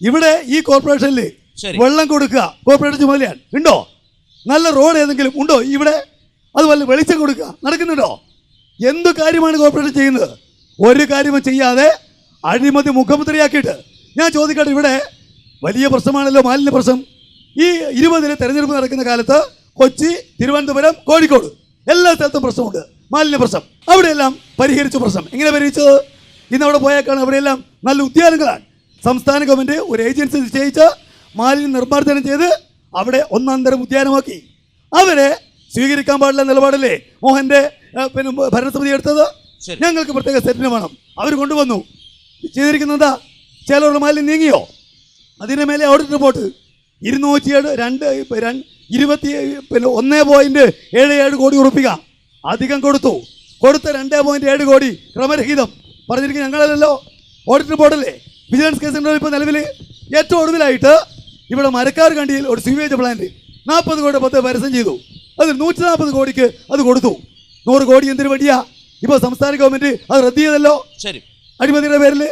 ഇവിടെ ഈ കോർപ്പറേഷനിൽ വെള്ളം കൊടുക്കുക കോർപ്പറേഷൻ ചുമതലയാണ്. ഉണ്ടോ? നല്ല റോഡ് ഏതെങ്കിലും ഉണ്ടോ ഇവിടെ? അതുപോലെ വെളിച്ചം കൊടുക്കുക. നടക്കുന്നുണ്ടോ? എന്ത് കാര്യമാണ് കോർപ്പറേഷൻ ചെയ്യുന്നത്? ഒരു കാര്യവും ചെയ്യാതെ അഴിമതി മുഖമുദ്രയാക്കിയിട്ട്. ഞാൻ ചോദിക്കട്ടെ ഇവിടെ വലിയ പ്രശ്നമാണല്ലോ മാലിന്യ പ്രശ്നം. ഈ ഇരുപതിന് തെരഞ്ഞെടുപ്പ് നടക്കുന്ന കാലത്ത് കൊച്ചി തിരുവനന്തപുരം കോഴിക്കോട് എല്ലാ സ്ഥലത്തും പ്രശ്നമുണ്ട്. മാലിന്യ പ്രശ്നം. അവിടെയെല്ലാം പരിഹരിച്ച പ്രശ്നം. എങ്ങനെ പരിഹരിച്ചത്? ഇന്ന് അവിടെ പോയേക്കാണ്. അവിടെയെല്ലാം നല്ല ഉദ്യാനങ്ങളാണ്. സംസ്ഥാന ഗവൺമെന്റ് ഒരു ഏജൻസി നിശ്ചയിച്ച് മാലിന്യം നിർമ്മാർജനം ചെയ്ത് അവിടെ ഒന്നാം തരം ഉദ്യാനമാക്കി. അവരെ സ്വീകരിക്കാൻ പാടില്ല നിലപാടല്ലേ? മോഹന്റെ പിന്നെ ഭരണസമിതി എടുത്തത്? ഞങ്ങൾക്ക് പ്രത്യേക സെറ്റിന് വേണം. അവർ കൊണ്ടുവന്നു. ചെയ്തിരിക്കുന്നത് ചിലരുടെ മാലിന്യം നീങ്ങിയോ? അതിന് മേലെ ഓഡിറ്റ് റിപ്പോർട്ട് ഇരുന്നൂറ്റി ഏഴ് രണ്ട് ഇരുപത്തി പിന്നെ ഒന്ന് പോയിന്റ് ഏഴ് ഏഴ് കോടി ഉറപ്പിക. അധികം കൊടുത്തു. കൊടുത്ത രണ്ട് പോയിന്റ് ഏഴ് കോടി ക്രമരഹിതം. പറഞ്ഞിരിക്കുന്നത് ഞങ്ങളല്ലല്ലോ. ഓഡിറ്റ് റിപ്പോർട്ടല്ലേ വിജിലൻസ് കേസ് ഇപ്പോൾ നിലവിൽ ഏറ്റവും ഒടുവിലായിട്ട് ഇവിടെ മരക്കാർ കണ്ടിയിൽ ഒരു സ്വീവേജ് പ്ലാന്റ് നാൽപ്പത് കോടി പത്ത് പരസ്യം ചെയ്തു. അതിൽ നൂറ്റി നാൽപ്പത് കോടിക്ക് അത് കൊടുത്തു. നൂറ് കോടി എന്തിനു വേണ്ടിയാ ഇപ്പോൾ സംസ്ഥാന ഗവൺമെന്റ് അത് റദ്ദ് ചെയ്തല്ലോ. ശരി. അഴിമതിയുടെ പേരിൽ